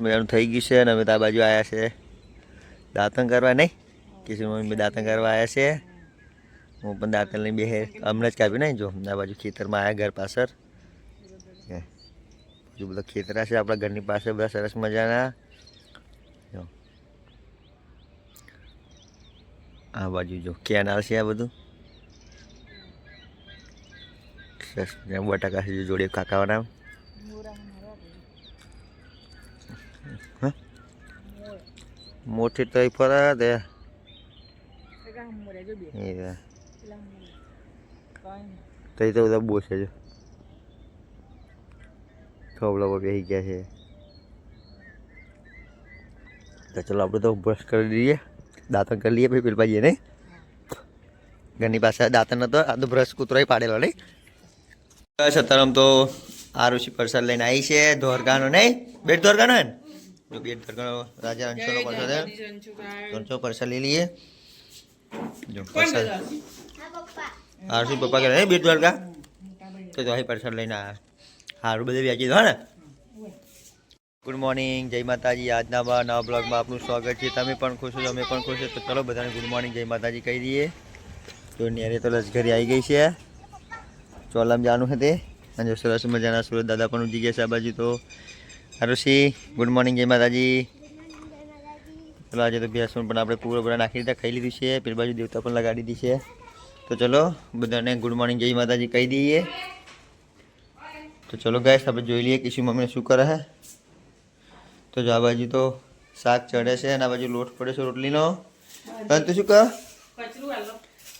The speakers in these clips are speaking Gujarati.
મજાનું થઈ ગયું છે અને અમે તો આ બાજુ આવ્યા છે. દાંતણ કરવા નહીં? કિશોર મમ્મી દાંતણ કરવા આવ્યા છે. હું પણ દાંતણ લઈને હમણાં જ કાપ્યું નહીં? જો, આ બાજુ ખેતરમાં આવ્યા ઘર પાછળ. બાજુ બધા ખેતરા છે, આપણા ઘરની પાસે બધા સરસ મજાના. જો. આ બાજુ જો કેનાલ છે આ બધું? સરસ બટાકા છે, જોડે કાકાવાના હા મોટી તો એ ફરા દે. દે. તો બધા બોસ છે. થોબલા પર બેસી ગયા છે. તો ચલો આપણે તો બ્રશ કરી દઈએ દાંતણ કરી લઈએ પછી પેલ પાઈએ નહીં? ઘરની પાસે દાંતણ નતો, આ તો બ્રશ કૂતરોય પાડેલો, નહીં? બસ તો આરુષિ પ્રસાદ લઈને આવી છે ધોરગાનો નહીં? બેટ ધોરગાનો હે ને? જો બેટ ધોરગાનો રાજા રણછોડનો પ્રસાદ હે રણછોડ પ્રસાદ લઈ લઈએ. જો પ્રસાદ આરુષિ પપ્પા. કરે? બેટ ધોરગા તો જો અહીં પ્રસાદ લઈને આવ્યા હારું બધું વ્યાજી દો ને. ગુડ મોર્નિંગ જય માતાજી. આજના બા નવા બ્લોગમાં આપનું સ્વાગત છે. તમે પણ ખુશ છો અમે પણ ખુશ છો તો ચલો બધાને ગુડ મોર્નિંગ જય માતાજી કહી દઈએ. તો નેરે તો લશ્કરી આવી ગઈ છે. ચોલામ જાનું હતે અને જો સરસ મજાના સુરત દાદા પણ ઉજી ગયા છે આ બાજુ તો. આરુષી ગુડ મોર્નિંગ જય માતાજી. ચલો આજે તો ભેંસું પણ આપણે પૂરો બધા નાખી દીધા ખાઈ લીધું છે પેલી બાજુ દેવતા પણ લગાડી દીધી છે. તો ચલો બધાને ગુડ મોર્નિંગ જય માતાજી કહી દઈએ. તો ચલો ગાઈસ આપણે જોઈ લઈએ કિશુ મમ્મીને શું કરે છે. તો જો આ બાજુ તો શાક ચડે છે અને આ બાજુ લોટ પડે છે રોટલીનો. અને તું શું કહો?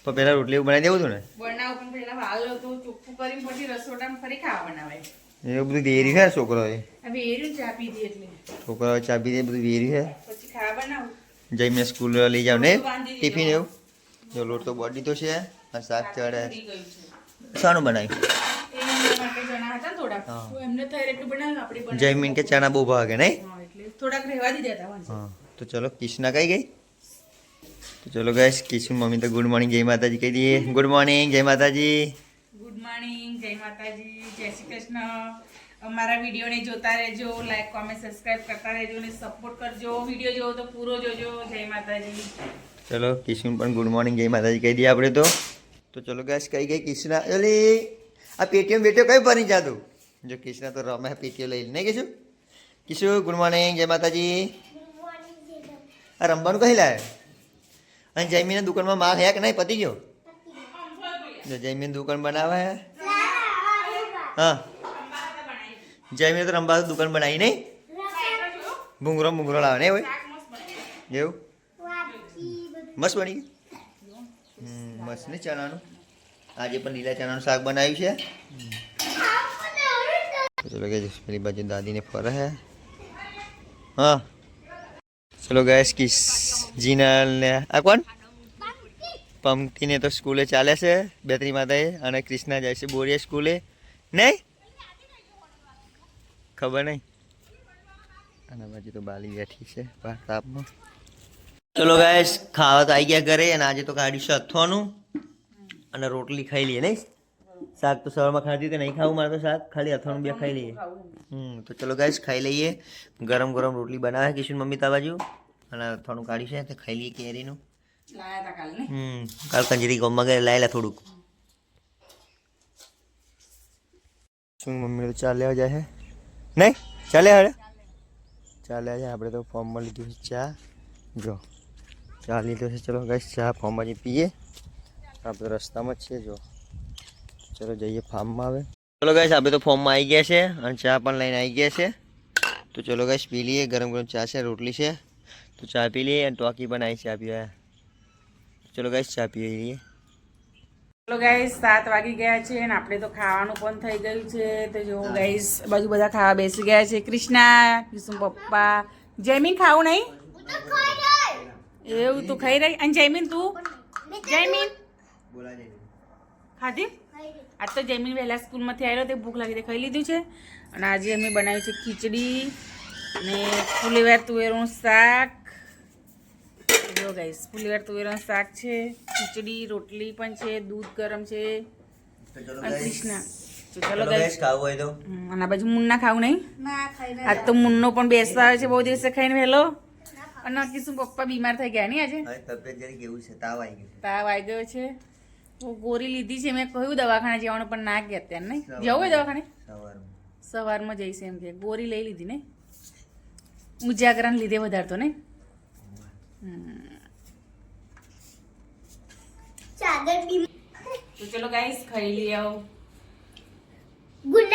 તો પહેલાં રોટલી બનાવી દેવું હતું ને? બનાવું પણ પહેલાં હાલ તો ચોખ્ખું કરીને પછી રસોડામાં ફરી ખાવા બનાવાય. એવું બધું વેર્યું છે છોકરોએ હવે એર્યું ચા પીધી એટલે છોકરાઓ ચા પી દે બધું વેર્યું છે પછી ખાવા બનાવું જઈને સ્કૂલ લઈ જાવ ને ટિફિન એવું જો લોટ તો બોડી તો છે અને શાક ચડે થઈ ગયું છે શાનું બનાવ્યું એ એમના માટે ચણા હતા ને થોડાક હા. તો એમને થઈ એટલું બનાવ્યું આપણે બનાવ્યું. જયમીન કે ચણા બહુ ભાગે નહીં હા એટલે થોડાક રહેવા દીધા હતા વાંચો હા તો ચલો કિશના કઈ ગઈ તો ચલો ગાઈસ કિશન મમ્મી તો ગુડ મોર્નિંગ જય માતાજી કહી દઈએ ગુડ મોર્નિંગ જય માતાજી ગુડ મોર્નિંગ જય માતાજી જય શ્રી કૃષ્ણ. અમારા વિડીયોને જોતા રહેજો લાઈક કોમેન્ટ સબસ્ક્રાઇબ કરતા રહેજો અને સપોર્ટ કરજો. વીડિયો જોવો તો પૂરો જોજો. જય માતાજી. ચલો કિશન પણ ગુડ મોર્નિંગ જય માતાજી કહી દઈએ આપણે તો. તો ચલો ગાઈસ કઈ ગઈ કિશના. એલી આ પેટીએમ બેટીઓ કઈ ભરી જાતું? જો કિશના તો રમે પેટીઓ લઈ નહીં કીશું કિશુ ગુડ મોર્નિંગ જય માતાજી. આ રમવાનું કહી લાવે? અને જયમીના દુકાનમાં માલ હે કે નહીં? પતી ગયો? જો જયમીન દુકાન બનાવે હે. જયમીને તો રંબા દુકાન બનાવી નહીં? ભૂંગરો ભૂંગરો લાવે નહીં હોય એવું? મસ્ત બની ગયું? મસ્ત ને ચણાનું? આજે પણ લીલા ચણાનું શાક બનાવ્યું છે. ચલો કે પેલી બાજુ દાદીને ફરે હે. હા. ચલો ગાય કિસ જીનલ ને આ કોણ? પંક્તિને તો સ્કૂલે ચાલે છે, બેતરી માતાએ અને ક્રિષ્ના જાય છે બોરિયા સ્કૂલે. નહીં? ખબર નહીં? અને બાજુ તો બાલી બેઠી છે બહાર તાપમાં ચલો ગાઈસ ખાવા તો આવી ગયા ઘરે અને આજે તો કાઢ્યું છે અથવાનું. અને રોટલી ખાઈ લઈએ નહીં? શાક તો સવારમાં ખાધી તો નહીં ખાવું મારે તો શાક. ખાલી અથવાનું બે ખાઈ લઈએ. હમ તો ચલો ગાઈસ ખાઈ લઈએ. ગરમ ગરમ રોટલી બનાવે કિશન મમ્મી તા બાજુ. અને અથવાનું કાઢ્યું છે તો ખાઈ લઈએ કેરીનું. કાલ હમ કાલ કંજરી ગમમાં ગયા લાયેલા થોડુંક. શું, મમ્મી તો ચાલ્યા જાય છે નહીં? ચાલ્યા હળે ચાલ્યા જાય. આપણે તો ફોર્મમાં લીધું છે ચા. જો, ચા લીધો છે. ચલો ગાઈસ ચા ફોર્મમાં જઈ પીએ. આપણે તો રસ્તામાં જ છે, જો. ચલો જઈએ ફાર્મમાં આવે ચલો ગાઈસ આપણે તો ફોર્મમાં આવી ગયા છે અને ચા પણ લઈને આવી ગયા છે. તો ચલો ગાઈસ પી લઈએ. ગરમ ગરમ ચા છે, રોટલી છે. તો ચા પી લઈએ અને ટોકી પણ આવી ચા પીવા ચલો ગાઈસ ચા પી લઈએ. ચલો ગાઈસ સાત વાગી ગયા છે અને આપણે તો ખાવાનું પણ થઈ ગયું છે. તો જો ગાઈસ બાજુ બધા ખાવા બેસી ગયા છે. કૃષ્ણા કૃષ્ણ પપ્પા. જયમીન ખાવું નહીં? એવું તું ખાઈ રહી? અને જયમીન તું? જયમીન? ખાધી? આજ તો જયમીન વહેલા સ્કૂલમાંથી આવ્યો તે ભૂખ લાગી તે ખાઈ લીધું છે. અને આજે અમે બનાવ્યું છે ખીચડી અને ફુલીવાર તુવેરનું શાક. જો ગાઈસ ફુલીવાર તુવેરનું શાક છે ખીચડી રોટલી પણ છે દૂધ ગરમ છે. અને કૃષ્ણા. તો ચલો ચલો guys. guys, ખાવું હોય તો. અને બાજુ મુન્ના ખાવું નહીં? આજ તો મુન્નો પણ બેસતા આવે છે બહુ દિવસે ખાઈને વહેલો. અને નક્કી શું પપ્પા બીમાર થઈ ગયા નહીં આજે? તબિયત જરી કેવું છે? તાવ આવી ગયું તાવ આવી ગયો છે. હું ગોરી લીધી છે. મેં કહ્યું દવાખાને જવાનું પણ ના ગયા અત્યારે નહીં. જવું હોય દવાખાને? સવારમાં. સવારમાં જઈશ એમ કે. ગોરી લઈ લીધી ને ઉજાગરણ લીધે વધારતો તો નહીં ચાદર બી તો ચલો ગાઈસ ખાઈ લઈ આવો. ગુડ